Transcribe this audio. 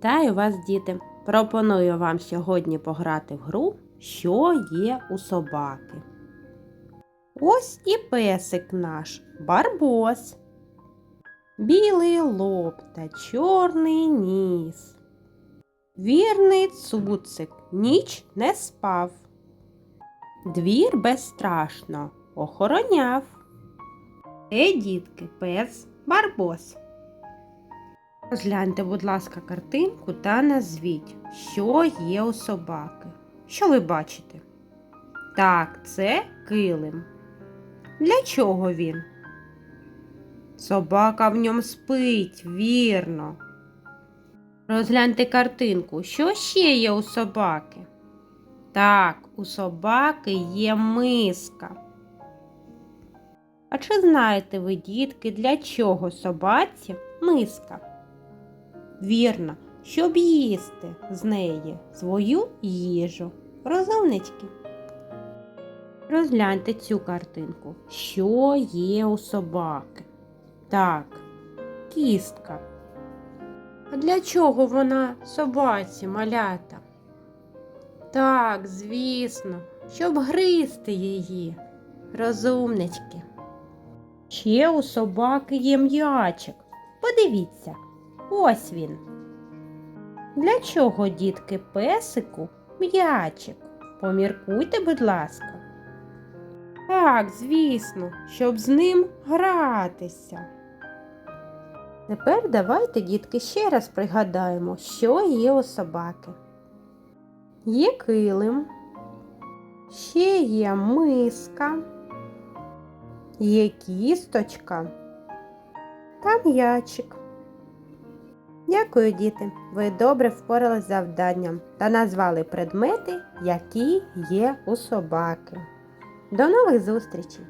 Вітаю вас, діти! Пропоную вам сьогодні пограти в гру, що є у собаки. Ось і песик наш барбос. Білий лоб та чорний ніс. Вірний цуцик ніч не спав. Двір безстрашно охороняв. Е, дітки, пес барбос. Розгляньте, будь ласка, картинку та назвіть, що є у собаки. Що ви бачите? Так, це килим. Для чого він? Собака в ньому спить, вірно. Розгляньте картинку, що ще є у собаки? Так, у собаки є миска. А чи знаєте ви, дітки, для чого собаці миска? Вірно, щоб їсти з неї свою їжу. Розумнички. Розгляньте цю картинку. Що є у собаки? Так, кістка. А для чого вона собаці малята? Так, звісно, щоб гризти її. Розумнички. Ще у собаки є м'ячик. Подивіться. Ось він. Для чого, дітки, песику м'ячик? Поміркуйте, будь ласка. Так, звісно, щоб з ним гратися. Тепер давайте, дітки, ще раз пригадаємо, що є у собаки. Є килим, ще є миска, є кісточка та м'ячик. Дякую, діти! Ви добре впоралися з завданням та назвали предмети, які є у собаки. До нових зустрічей!